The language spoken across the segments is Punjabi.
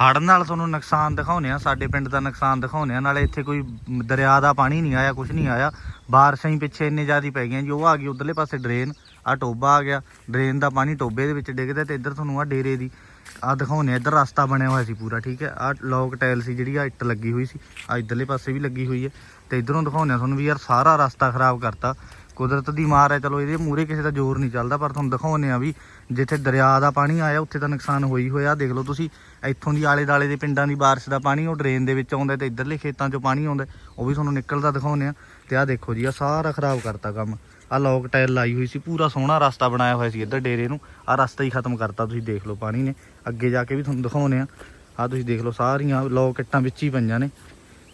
ਹੜ੍ਹ ਨਾਲ ਤੁਹਾਨੂੰ ਨੁਕਸਾਨ ਦਿਖਾਉਨੇ ਆ ਸਾਡੇ ਪਿੰਡ ਦਾ ਨੁਕਸਾਨ ਦਿਖਾਉਨੇ ਆ ਨਾਲੇ ਇੱਥੇ ਕੋਈ ਦਰਿਆ ਦਾ ਪਾਣੀ ਨਹੀਂ ਆਇਆ ਕੁਝ ਨਹੀਂ ਆਇਆ। ਬਾਰਿਸ਼ਾਂ ਹੀ ਪਿੱਛੇ ਇੰਨੇ ਜ਼ਿਆਦਾ ਪੈ ਗਈਆਂ ਜੀ, ਉਹ ਆ ਗਈ ਉਧਰਲੇ ਪਾਸੇ ਡਰੇਨ ਆ ਟੋਬਾ ਆ ਗਿਆ। ਡਰੇਨ ਦਾ ਪਾਣੀ ਟੋਬੇ ਦੇ ਵਿੱਚ ਡਿੱਗਦਾ ਤੇ ਇੱਧਰ ਤੁਹਾਨੂੰ ਆ ਡੇਰੇ ਦੀ ਆ ਦਿਖਾਉਨੇ ਆ ਇੱਧਰ ਰਸਤਾ ਬਣਿਆ ਹੋਇਆ ਸੀ ਪੂਰਾ, ਠੀਕ ਹੈ? ਆ ਲੌਕ ਟਾਇਲ ਸੀ ਜਿਹੜੀ ਆ ਇੱਟ ਲੱਗੀ ਹੋਈ ਸੀ ਆ ਇੱਧਰਲੇ ਪਾਸੇ ਵੀ ਲੱਗੀ ਹੋਈ ਹੈ। ਤੇ ਇੱਧਰੋਂ ਦਿਖਾਉਨੇ ਆ ਤੁਹਾਨੂੰ ਵੀ ਯਾਰ ਸਾਰਾ ਰਸਤਾ ਖਰਾਬ ਕਰਤਾ। ਕੁਦਰਤ ਦੀ ਮਾਰ ਹੈ, ਚਲੋ ਇਹਦੇ ਮੂਰੇ ਕਿਸੇ ਦਾ ਜ਼ੋਰ ਨਹੀਂ ਚੱਲਦਾ, ਪਰ ਤੁਹਾਨੂੰ ਦਿਖਾਉਂਦੇ ਆ ਵੀ ਜਿੱਥੇ ਦਰਿਆ ਦਾ ਪਾਣੀ ਆਇਆ, ਉੱਥੇ ਤਾਂ ਨੁਕਸਾਨ ਹੋਈ ਹੋਇਆ। ਦੇਖ ਲਓ ਤੁਸੀਂ, ਇੱਥੋਂ ਦੀ ਆਲੇ ਦਾਲੇ ਦੇ ਪਿੰਡਾਂ ਦੀ ਬਾਰਿਸ਼ ਦਾ ਪਾਣੀ, ਉਹ ਡਰੇਨ ਦੇ ਵਿੱਚ ਆਉਂਦਾ ਤੇ ਇੱਧਰਲੇ ਖੇਤਾਂ 'ਚੋਂ ਪਾਣੀ ਆਉਂਦਾ ਉਹ ਵੀ ਤੁਹਾਨੂੰ ਨਿਕਲਦਾ ਦਿਖਾਉਂਦੇ ਆ ਤੇ ਆਹ ਦੇਖੋ ਜੀ ਆ ਸਾਰਾ ਖਰਾਬ ਕਰਤਾ ਕੰਮ। ਆ ਲੋਕ ਟਾਇਲ ਲਾਈ ਹੋਈ ਸੀ, ਪੂਰਾ ਸੋਹਣਾ ਰਸਤਾ ਬਣਾਇਆ ਹੋਇਆ ਸੀ ਇੱਧਰ ਡੇਰੇ ਨੂੰ। ਆ ਰਸਤਾ ਹੀ ਖਤਮ ਕਰਤਾ ਤੁਸੀਂ, ਦੇਖ ਲਓ ਪਾਣੀ ਨੇ। ਅੱਗੇ ਜਾ ਕੇ ਵੀ ਤੁਹਾਨੂੰ ਦਿਖਾਉਂਦੇ ਆ ਆ ਤੁਸੀਂ ਦੇਖ ਲਓ, ਸਾਰੀਆਂ ਲੋਕ ਇੱਟਾਂ ਵਿੱਚ ਹੀ ਪਈਆਂ ਨੇ।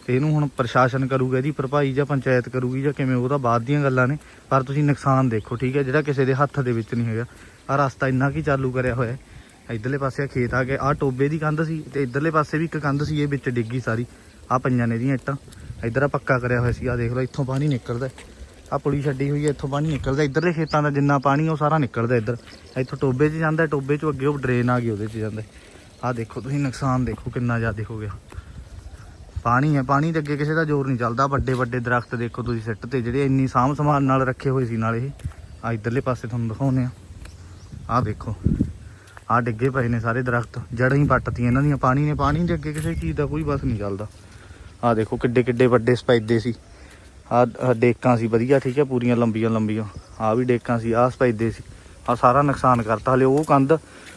ਤੇ ਇਹਨੂੰ ਹੁਣ ਪ੍ਰਸ਼ਾਸਨ ਕਰੂਗਾ ਇਹਦੀ ਭਰਪਾਈ ਜਾਂ ਪੰਚਾਇਤ ਕਰੂਗੀ ਜਾਂ ਕਿਵੇਂ, ਉਹਦਾ ਬਾਅਦ ਦੀਆਂ ਗੱਲਾਂ ਨੇ। ਪਰ ਤੁਸੀਂ ਨੁਕਸਾਨ ਦੇਖੋ, ਠੀਕ ਹੈ? ਜਿਹੜਾ ਕਿਸੇ ਦੇ ਹੱਥ ਦੇ ਵਿੱਚ ਨਹੀਂ ਹੈਗਾ। ਆ ਰਸਤਾ ਇੰਨਾ ਕੀ ਚਾਲੂ ਕਰਿਆ ਹੋਇਆ ਹੈ। ਇਧਰਲੇ ਪਾਸੇ ਆ ਖੇਤ ਆ ਗਿਆ। ਆ ਟੋਬੇ ਦੀ ਕੰਧ ਸੀ ਤੇ ਇਧਰਲੇ ਪਾਸੇ ਵੀ ਇੱਕ ਕੰਧ ਸੀ, ਇਹ ਵਿੱਚ ਡਿੱਗੀ ਸਾਰੀ। ਆ ਪਈਆਂ ਨੇ ਦੀਆਂ ਇੱਟਾਂ। ਇਧਰ ਆ ਪੱਕਾ ਕਰਿਆ ਹੋਇਆ ਸੀ ਆ ਦੇਖ ਲਓ, ਇੱਥੋਂ ਪਾਣੀ ਨਿਕਲਦਾ ਆ ਪੁਲੀ ਛੱਡੀ ਹੋਈ ਹੈ, ਇੱਥੋਂ ਪਾਣੀ ਨਿਕਲਦਾ ਇਧਰਲੇ ਖੇਤਾਂ ਦਾ ਜਿੰਨਾ ਪਾਣੀ, ਉਹ ਸਾਰਾ ਨਿਕਲਦਾ ਇੱਧਰ। ਇੱਥੋਂ ਟੋਬੇ 'ਚ ਜਾਂਦਾ ਟੋਬੇ 'ਚੋਂ ਅੱਗੇ ਉਹ ਡਰੇਨ ਆ ਗਈ, ਉਹਦੇ 'ਚ ਜਾਂਦਾ ਆ ਦੇਖੋ, ਤੁਸੀਂ ਨੁਕਸਾਨ ਦੇਖੋ, ਕਿੰਨਾ ਜ਼ਿਆਦਾ ਹੋ ਗਿਆ। ਪਾਣੀ ਹੈ, ਪਾਣੀ ਦੇ ਅੱਗੇ ਕਿਸੇ ਦਾ ਜ਼ੋਰ ਨਹੀਂ ਚੱਲਦਾ। ਵੱਡੇ ਵੱਡੇ ਦਰਖਤ ਦੇਖੋ ਤੁਸੀਂ ਸਿੱਟ ਤੇ, ਜਿਹੜੇ ਇੰਨੀ ਸਾਂਭ ਸੰਭਾਲ ਨਾਲ ਰੱਖੇ ਹੋਏ ਸੀ ਨਾਲ ਇਹ। ਆ ਇਧਰਲੇ ਪਾਸੇ ਤੁਹਾਨੂੰ ਦਿਖਾਉਂਦੇ ਆ ਆ ਦੇਖੋ, ਆ ਡਿੱਗੇ ਪਏ ਨੇ ਸਾਰੇ ਦਰਖਤ। ਜੜ੍ਹਾਂ ਹੀ ਪੱਟਤੀਆਂ ਇਹਨਾਂ ਦੀਆਂ। ਪਾਣੀ ਨੇ, ਪਾਣੀ ਦੇ ਅੱਗੇ ਕਿਸੇ ਚੀਜ਼ ਦਾ ਕੋਈ ਬਸ ਨਹੀਂ ਚੱਲਦਾ। ਆ ਦੇਖੋ ਕਿੱਡੇ ਕਿੱਡੇ ਵੱਡੇ ਸਪਾਈਦੇ ਸੀ। ਆ ਡੇਕਾਂ ਸੀ, ਵਧੀਆ, ਠੀਕ ਹੈ, ਪੂਰੀਆਂ ਲੰਬੀਆਂ ਲੰਬੀਆਂ। ਆ ਵੀ ਡੇਕਾਂ ਸੀ, ਆ ਸਪਾਈਦੇ ਸੀ। ਆ ਸਾਰਾ ਨੁਕਸਾਨ ਕਰਤਾ। ਹਲੇ ਉਹ ਕੰਧ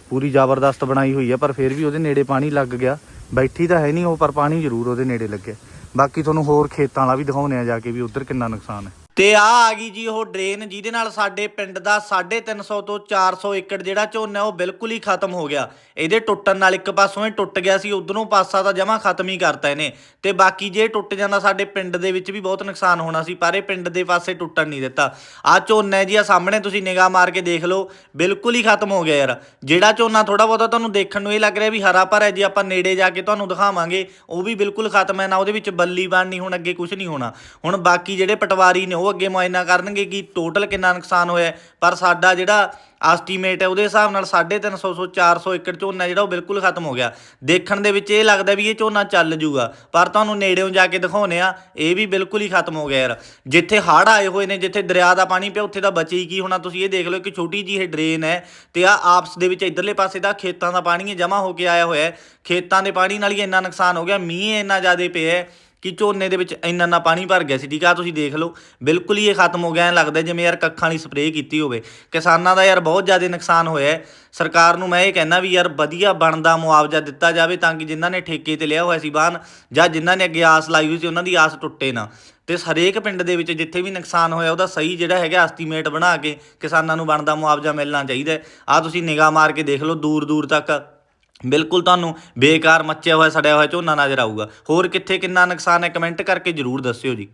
ਪੂਰੀ ਜ਼ਬਰਦਸਤ ਬਣਾਈ ਹੋਈ ਹੈ, ਪਰ ਫਿਰ ਵੀ ਉਹਦੇ ਨੇੜੇ ਪਾਣੀ ਲੱਗ ਗਿਆ। ਬੈਠੀ ਤਾਂ ਹੈ ਨਹੀਂ ਉਹ, ਪਰ ਪਾਣੀ ਜ਼ਰੂਰ ਉਹਦੇ ਨੇੜੇ ਲੱਗਿਆ ਬਾਕੀ ਤੁਹਾਨੂੰ ਹੋਰ ਖੇਤਾਂ ਵਾਲਾ ਵੀ ਦਿਖਾਉਣੇ ਆ ਜਾ ਕੇ ਵੀ ਉਧਰ ਕਿੰਨਾ ਨੁਕਸਾਨ ਹੈ। ਤੇ ਆ ਆ ਗਈ ਜੀ ਉਹ ਡਰੇਨ, ਜਿਹਦੇ ਨਾਲ ਸਾਡੇ ਪਿੰਡ ਦਾ 350 ਤੋਂ 400 ਏਕੜ ਜਿਹੜਾ ਝੋਨਾ, ਉਹ ਬਿਲਕੁਲ ਹੀ ਖਤਮ ਹੋ ਗਿਆ। ਇਹਦੇ ਟੁੱਟਣ ਨਾਲ ਇੱਕ ਪਾਸੋਂ ਇਹ ਟੁੱਟ ਗਿਆ ਸੀ, ਉਧਰੋਂ ਪਾਸਾ ਤਾਂ ਜਮਾ ਖਤਮ ਹੀ ਕਰਤਾ ਇਹਨੇ। ਤੇ ਬਾਕੀ ਜੇ ਟੁੱਟ ਜਾਂਦਾ, ਸਾਡੇ ਪਿੰਡ ਦੇ ਵਿੱਚ ਵੀ ਬਹੁਤ ਨੁਕਸਾਨ ਹੋਣਾ ਸੀ, ਪਰ ਇਹ ਪਿੰਡ ਦੇ ਪਾਸੇ ਟੁੱਟਣ ਨਹੀਂ ਦਿੱਤਾ। ਆ ਝੋਨਾ ਜੀ, ਆ ਸਾਹਮਣੇ ਤੁਸੀਂ ਨਿਗਾਹ ਮਾਰ ਕੇ ਦੇਖ ਲਓ, ਬਿਲਕੁਲ ਹੀ ਖਤਮ ਹੋ ਗਿਆ ਯਾਰ। ਜਿਹੜਾ ਝੋਨਾ ਥੋੜਾ ਬਹੁਤਾ ਤੁਹਾਨੂੰ ਦੇਖਣ ਨੂੰ ਇਹ ਲੱਗ ਰਿਹਾ ਵੀ ਹਰਾ ਭਰਾ ਹੈ, ਜੀ ਆਪਾਂ ਨੇੜੇ ਜਾ ਕੇ ਤੁਹਾਨੂੰ ਦਿਖਾਵਾਂਗੇ, ਉਹ ਵੀ ਬਿਲਕੁਲ ਖਤਮ ਹੈ, ਨਾ ਉਹਦੇ ਵਿੱਚ ਬੱਲੀ ਨਹੀਂ ਹੁਣ ਅੱਗੇ ਕੁਝ ਨਹੀਂ ਹੋਣਾ। ਹੁਣ ਬਾਕੀ ਜਿਹੜੇ ਪਟਵਾਰੀ ਨੇ ਉਹ ਅੱਗੇ ਮੁਆਇਨਾ ਕਰਨਗੇ ਕਿ ਟੋਟਲ ਕਿੰਨਾ ਨੁਕਸਾਨ ਹੋਇਆ ਪਰ ਸਾਡਾ ਜਿਹੜਾ ਐਸਟੀਮੇਟ ਹੈ, ਉਹਦੇ ਹਿਸਾਬ ਨਾਲ 350 ਤੋਂ 400 ਏਕੜ ਝੋਨਾ ਜਿਹੜਾ ਉਹ ਬਿਲਕੁਲ ਖਤਮ ਹੋ ਗਿਆ। ਦੇਖਣ ਦੇ ਵਿੱਚ ਇਹ ਲੱਗਦਾ ਵੀ ਇਹ ਝੋਨਾ ਚੱਲ ਜੂਗਾ। ਪਰ ਤੁਹਾਨੂੰ ਨੇੜਿਓਂ ਜਾ ਕੇ ਦਿਖਾਉਨੇ ਆ ਇਹ ਵੀ ਬਿਲਕੁਲ ਹੀ ਖਤਮ ਹੋ ਗਿਆ ਯਾਰ। ਜਿੱਥੇ ਹੜ੍ਹ ਆਏ ਹੋਏ ਨੇ, ਜਿੱਥੇ ਦਰਿਆ ਦਾ ਪਾਣੀ ਪਿਆ, ਉੱਥੇ ਤਾਂ ਬਚੇ ਹੀ ਕੀ ਹੋਣਾ ਤੁਸੀਂ ਇਹ ਦੇਖ ਲਓ ਕਿ ਛੋਟੀ ਜੀ ਇਹ ਡਰੇਨ ਹੈ ਤੇ ਆ ਆਪਸ ਦੇ ਵਿੱਚ ਇਧਰਲੇ ਪਾਸੇ ਦਾ ਖੇਤਾਂ ਦਾ ਪਾਣੀ ਹੈ ਜਮਾ ਹੋ ਕੇ ਆਇਆ ਹੋਇਆ ਖੇਤਾਂ ਦੇ ਪਾਣੀ ਨਾਲ ਹੀ ਇੰਨਾ ਨੁਕਸਾਨ ਹੋ ਗਿਆ, ਮੀਂਹ ਇੰਨਾ ਜ਼ਿਆਦਾ ਪਿਆ ਹੈ। ਕਿ ਝੋਨੇ ਦੇ ਵਿੱਚ ਇੰਨਾ ਇੰਨਾ ਪਾਣੀ ਭਰ ਗਿਆ ਸੀ, ਠੀਕ ਆ? ਤੁਸੀਂ ਦੇਖ ਲਓ, ਬਿਲਕੁਲ ਹੀ ਇਹ ਖਤਮ ਹੋ ਗਿਆ। ਐਂ ਲੱਗਦਾ ਜਿਵੇਂ ਯਾਰ ਕੱਖਾਂ ਵਾਲੀ ਸਪਰੇਅ ਕੀਤੀ ਹੋਵੇ। ਕਿਸਾਨਾਂ ਦਾ ਯਾਰ ਬਹੁਤ ਜ਼ਿਆਦਾ ਨੁਕਸਾਨ ਹੋਇਆ ਹੈ। ਸਰਕਾਰ ਨੂੰ ਮੈਂ ਇਹ ਕਹਿੰਦਾ ਵੀ ਯਾਰ ਵਧੀਆ ਬਣਦਾ ਮੁਆਵਜ਼ਾ ਦਿੱਤਾ ਜਾਵੇ ਤਾਂ ਕਿ ਜਿਨ੍ਹਾਂ ਨੇ ਠੇਕੇ ਤੇ ਲਿਆ ਹੋਇਆ ਸੀ ਬਾਹਨ ਜਾਂ ਜਿਨ੍ਹਾਂ ਨੇ ਅੱਗੇ ਆਸ ਲਾਈ ਹੋਈ ਸੀ, ਉਹਨਾਂ ਦੀ ਆਸ ਟੁੱਟੇ ਨਾ। ਤੇ ਹਰੇਕ ਪਿੰਡ ਦੇ ਵਿੱਚ ਜਿੱਥੇ ਵੀ ਨੁਕਸਾਨ ਹੋਇਆ, ਉਹਦਾ ਸਹੀ ਜਿਹੜਾ ਹੈਗਾ ਐਸਟੀਮੇਟ ਬਣਾ ਕੇ ਕਿਸਾਨਾਂ ਨੂੰ ਬਣਦਾ ਮੁਆਵਜ਼ਾ ਮਿਲਣਾ ਚਾਹੀਦਾ ਆ ਤੁਸੀਂ ਨਿਗਾਹ ਮਾਰ ਕੇ ਦੇਖ ਲਓ ਦੂਰ ਦੂਰ ਤੱਕ ਬਿਲਕੁਲ ਤੁਹਾਨੂੰ ਬੇਕਾਰ ਮੱਚਿਆ ਹੋਇਆ, ਸੜਿਆ ਹੋਇਆ ਝੋਨਾ ਨਜ਼ਰ ਆਊਗਾ। ਹੋਰ ਕਿੱਥੇ ਕਿੰਨਾ ਨੁਕਸਾਨ ਹੈ ਕਮੈਂਟ ਕਰਕੇ ਜਰੂਰ ਦੱਸਿਓ ਜੀ।